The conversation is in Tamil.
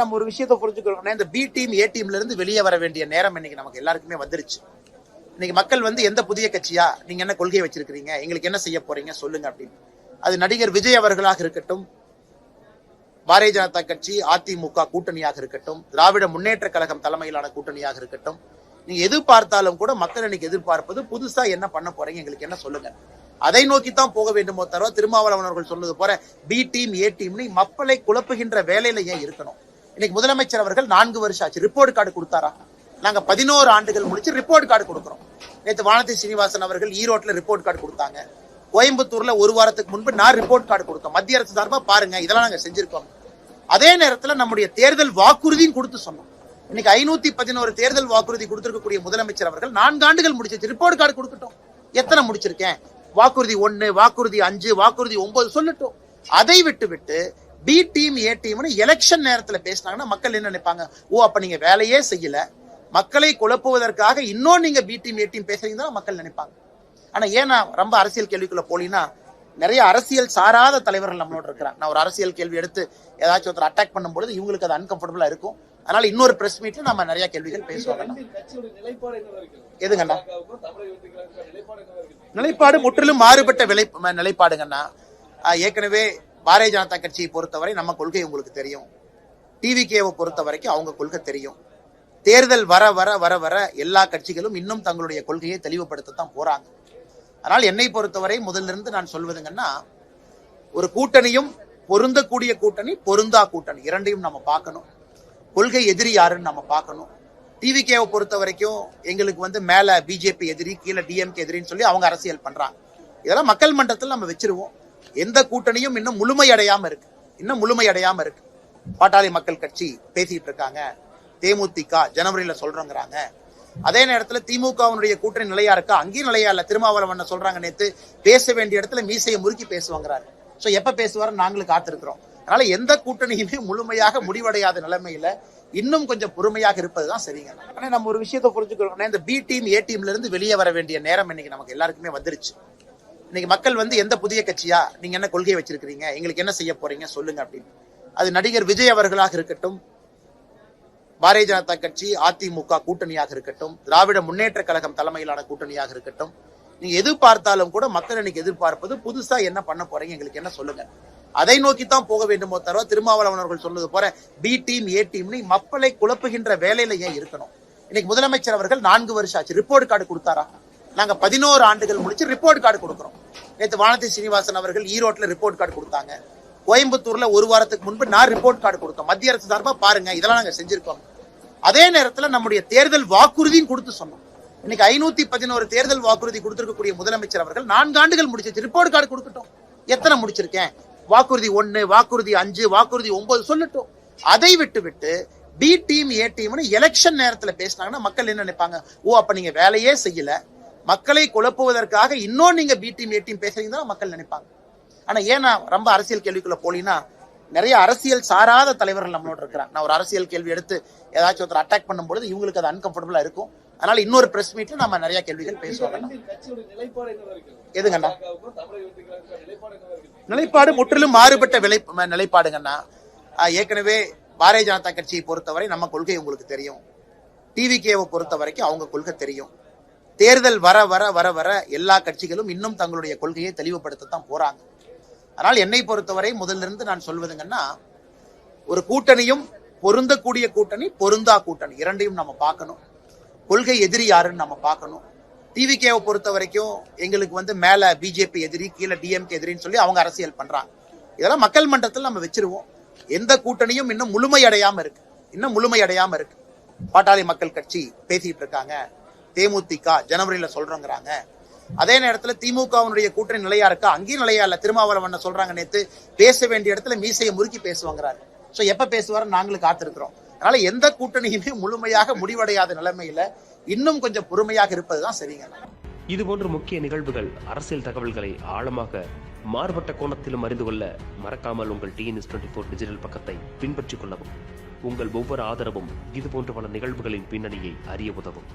நம்ம ஒரு விஷயத்தை புரிஞ்சுக்கணும் இந்த பி டீம் ஏ டீம்ல இருந்து வெளியே வர வேண்டிய நேரம் இன்னைக்கு நமக்கு எல்லாருக்குமே வந்துருச்சு. இன்னைக்கு மக்கள் வந்து எந்த புதிய கட்சியா நீங்க என்ன கொள்கை வச்சிருக்கீங்க எங்களுக்கு என்ன செய்ய போறீங்க சொல்லுங்க அப்படின்னு. அது நடிகர் விஜய் அவர்களாக இருக்கட்டும் பாரதிய ஜனதா கட்சி அதிமுக கூட்டணியாக இருக்கட்டும் திராவிட முன்னேற்ற கழகம் தலைமையிலான கூட்டணியாக இருக்கட்டும் நீங்க எதிர்பார்த்தாலும் கூட மக்கள் இன்னைக்கு எதிர்பார்ப்பது புதுசா என்ன பண்ண போறீங்க எங்களுக்கு என்ன சொல்லுங்க. அதை நோக்கி தான் போக வேண்டுமோ தவிர திருமாவளவன் அவர்கள் சொன்னது போற பி டீம் ஏ டீம்னு மக்களை குழப்புகின்ற வேலையில ஏன் இருக்கணும்? இன்னைக்கு முதலமைச்சர் அவர்கள் நான்கு வருஷம் ஆச்சு. ரிப்போர்ட் கார்டு கொடுத்தாரா? நாங்க பதினோரு ஆண்டுகள் முடிச்சு ரிப்போர்ட் கார்டு கொடுக்குறோம். நேற்று வானதி சீனிவாசன் அவர்கள் ஈரோட்ல ரிப்போர்ட் கார்டு கொடுத்தாங்க. கோயம்புத்தூர்ல ஒரு வாரத்துக்கு முன்பு நான் ரிப்போர்ட் கார்டு கொடுத்தோம். மத்திய அரசு சார்பா பாருங்க இதெல்லாம் நாங்க செஞ்சிருக்கோம். அதே நேரத்துல நம்முடைய தேர்தல் வாக்குறுதியும் கொடுத்து சொன்னோம். இன்னைக்கு ஐநூத்தி பதினோரு தேர்தல் வாக்குறுதி கொடுத்திருக்கக்கூடிய முதலமைச்சர் அவர்கள் நான்கு ஆண்டுகள் முடிச்சிருச்சு ரிப்போர்ட் கார்டு கொடுக்கட்டும். எத்தனை முடிச்சிருக்கேன்? வாக்குறுதி ஒன்னு வாக்குறுதி அஞ்சு வாக்குறுதி ஒன்பது சொல்லட்டும். அதை விட்டு விட்டு பி டீம் ஏ டீம்னு எலெக்ஷன் நேரத்துல பேசினாங்கன்னா மக்கள் என்ன நினைப்பாங்க? ஓ அப்ப நீங்க வேலையே செய்யல. மக்களை குழப்புவதற்காக இன்னும் நீங்க பி டீம் ஏ டீம் பேசுறீங்க தான் மக்கள் நினைப்பாங்க. ஆனா ஏன் நான் ரொம்ப அரசியல் கேள்விக்குள்ள போலினா நிறைய அரசியல் சாராத தலைவர்கள் நம்மளோட இருக்கிறாங்க. நான் ஒரு அரசியல் கேள்வி எடுத்து ஏதாச்சும் ஒருத்தர் அட்டாக் பண்ணும்பொழுது இவங்களுக்கு அது அன்கம்ஃபர்டபுளா இருக்கும். அதனால இன்னொரு பிரஸ் மீட்ல நம்ம நிறைய கேள்விகள் பேசுவாங்க எதுங்கண்ணா? நிலைப்பாடு முற்றிலும் மாறுபட்ட விலை நிலைப்பாடுங்கண்ணா. ஏற்கனவே பாரதிய ஜனதா கட்சியை பொறுத்தவரை நம்ம கொள்கை உங்களுக்கு தெரியும். டிவிகேவை பொறுத்த வரைக்கும் அவங்க கொள்கை தெரியும். தேர்தல் வர வர வர வர எல்லா கட்சிகளும் இன்னும் தங்களுடைய கொள்கையை தெளிவுபடுத்தத்தான் போறாங்க. அதனால் என்னை பொறுத்தவரை முதல்ல இருந்து நான் சொல்வதுங்கன்னா ஒரு கூட்டணியும் பொருந்தக்கூடிய கூட்டணி பொருந்தா கூட்டணி இரண்டையும் நம்ம பார்க்கணும். கொள்கை எதிரி யாருன்னு நம்ம பார்க்கணும். டிவிகேவை பொறுத்த வரைக்கும் எங்களுக்கு வந்து மேல பிஜேபி எதிரி கீழே டிஎம்கே எதிரின்னு சொல்லி அவங்க அரசியல் பண்றாங்க. இதெல்லாம் மக்கள் மன்றத்தில் நம்ம வச்சிருவோம். எந்த கூட்டணியும் இன்னும் முழுமையடையாம இருக்கு. இன்னும் முழுமையடையாம இருக்கு. பாட்டாளி மக்கள் கட்சி பேசிட்டு இருக்காங்க. தேமுதிக ஜனவரியில சொல்றோங்கிறாங்க. அதே நேரத்துல திமுகவினுடைய கூட்டணி நிலையா இருக்கா? அங்கேயும் நிலையா இல்ல. திருமாவளவன் சொல்றாங்க நேத்து பேச வேண்டிய இடத்துல மீசையை முறுக்கி பேசுவாங்கிறாரு. சோ எப்ப பேசுவாரு நாங்களும் காத்திருக்கிறோம். அதனால எந்த கூட்டணியுமே முழுமையாக முடிவடையாத நிலைமையில இன்னும் கொஞ்சம் பொறுமையாக இருப்பதுதான் சரிங்க. ஆனா நம்ம ஒரு விஷயத்தை புரிஞ்சுக்கிறோம்னா இந்த பி டீம் ஏ டீம்ல இருந்து வெளியே வர வேண்டிய நேரம் இன்னைக்கு நமக்கு எல்லாருக்குமே வந்துருச்சு. இன்னைக்கு மக்கள் வந்து எந்த புதிய கட்சியா நீங்க என்ன கொள்கை வச்சிருக்கீங்க எங்களுக்கு என்ன செய்ய போறீங்க? சொல்லுங்க அப்படின்னு. அது நடிகர் விஜய் அவர்களாக இருக்கட்டும் பாரதிய ஜனதா கட்சி அதிமுக கூட்டணியாக இருக்கட்டும் திராவிட முன்னேற்ற கழகம் தலைமையிலான கூட்டணியாக இருக்கட்டும் நீங்க எதிர்பார்த்தாலும் கூட மக்கள் இன்னைக்கு எதிர்பார்ப்பது புதுசா என்ன பண்ண போறீங்க? எங்களுக்கு என்ன சொல்லுங்க? அதை நோக்கி தான் போக வேண்டுமோ தவிர திருமாவளவன் அவர்கள் சொன்னது போற பி டீம் ஏ டீம்னு மக்களை குழப்புகின்ற வேலையில ஏன் இருக்கணும்? இன்னைக்கு முதலமைச்சர் அவர்கள் நான்கு வருஷம் ஆச்சு. ரிப்போர்ட் கார்டு கொடுத்தாரா? நாங்க பதினோரு ஆண்டுகள் முடிச்சு ரிப்போர்ட் கார்டு கொடுக்குறோம். நேற்று வானதி சீனிவாசன் அவர்கள் ஈரோட்ல ரிப்போர்ட் கார்டு கொடுத்தாங்க. கோயம்புத்தூர்ல ஒரு வாரத்துக்கு முன்பு நான் ரிப்போர்ட் கார்டு கொடுத்தோம். மத்திய அரசு சார்பாக பாருங்க இதெல்லாம் நாங்கள் செஞ்சிருக்கோம். அதே நேரத்துல நம்முடைய தேர்தல் வாக்குறுதியும் கொடுத்து சொன்னோம். இன்னைக்கு ஐநூத்தி பதினோரு தேர்தல் வாக்குறுதி கொடுத்திருக்கக்கூடிய முதலமைச்சர் அவர்கள் நான்கு ஆண்டுகள் முடிச்சிருச்சு ரிப்போர்ட் கார்டு கொடுக்கட்டும். எத்தனை முடிச்சிருக்கேன்? வாக்குறுதி ஒன்னு வாக்குறுதி அஞ்சு வாக்குறுதி ஒன்பது சொல்லட்டும். அதை விட்டு விட்டு பி டீம் ஏ டீம்னு எலெக்ஷன் நேரத்தில் பேசினாங்கன்னா மக்கள் என்ன நினைப்பாங்க? ஓ அப்ப நீங்க வேலையே செய்யல. மக்களை குழப்புவதற்காக இன்னும் நீங்க பி டீம் ஏ டீம் பேசுறீங்க மக்கள் நினைப்பாங்க. ஆனா ஏன் நான் ரொம்ப அரசியல் கேள்விக்குள்ள போலினா நிறைய அரசியல் சாராத தலைவர்கள் நம்மளோட இருக்கிறாங்க. நான் ஒரு அரசியல் கேள்வி எடுத்து ஏதாச்சும் ஒருத்தர் அட்டாக் பண்ணும்பொழுது இவங்களுக்கு அது அன்கம்ஃபர்டபுளா இருக்கும். அதனால இன்னொரு பிரஸ் மீட்ல நம்ம நிறைய கேள்விகள் பேசுவாங்க நிலைப்பாடு எதுங்கண்ணா? நிலைப்பாடு முற்றிலும் மாறுபட்ட விலை நிலைப்பாடுங்கண்ணா. ஏற்கனவே பாரதிய ஜனதா கட்சியை பொறுத்தவரை நம்ம கொள்கை உங்களுக்கு தெரியும். டிவிகேவை பொறுத்த வரைக்கும் அவங்க கொள்கை தெரியும். தேர்தல் வர வர வர வர எல்லா கட்சிகளும் இன்னும் தங்களுடைய கொள்கையை தெளிவுபடுத்தத்தான் போறாங்க. அதனால் என்னை பொறுத்தவரை முதலிருந்து இருந்து நான் சொல்வதுங்கன்னா ஒரு கூட்டணியும் பொருந்தக்கூடிய கூட்டணி பொருந்தா கூட்டணி இரண்டையும் நம்ம பார்க்கணும். கொள்கை எதிரி யாருன்னு நம்ம பார்க்கணும். டிவிகேவை பொறுத்த வரைக்கும் எங்களுக்கு வந்து மேல பிஜேபி எதிரி கீழே டிஎம்கே எதிரின்னு சொல்லி அவங்க அரசியல் பண்றாங்க. இதெல்லாம் மக்கள் மன்றத்தில் நம்ம வச்சிருவோம். எந்த கூட்டணியும் இன்னும் முழுமையடையாம இருக்கு. இன்னும் முழுமையடையாம இருக்கு. பாட்டாளி மக்கள் கட்சி பேசிட்டு இருக்காங்க. தேமுதிக ஜனவரியில சொல்றோங்கிறாங்க. அதே நேரத்துல திமுகவினுடைய கூட்டணி நிலையா இருக்கா? அங்கேயும் நிலையா இல்ல. திருமாவளவன் சொல்றாங்க நேத்து பேச வேண்டிய இடத்துல மீசையை முறுக்கி பேசுவாங்கிறாரு. சோ எப்ப பேசுவாரு நாங்களும் காத்திருக்கிறோம். அதனால எந்த கூட்டணியுமே முழுமையாக முடிவடையாத நிலைமையில இன்னும் கொஞ்சம் பொறுமையாக இருப்பதுதான் சரிங்க. இதுபோன்ற முக்கிய நிகழ்வுகள் அரசியல் தகவல்களை ஆழமாக மாறுபட்ட கோணத்திலும் அறிந்து கொள்ள மறக்காமல் உங்கள் டிஎன்எஸ் டுவெண்ட்டி ஃபோர் டிஜிட்டல் பக்கத்தை பின்பற்றிக் கொள்ளவும். உங்கள் ஒவ்வொரு ஆதரவும் இதுபோன்ற பல நிகழ்வுகளின் பின்னணியை அறிய உதவும்.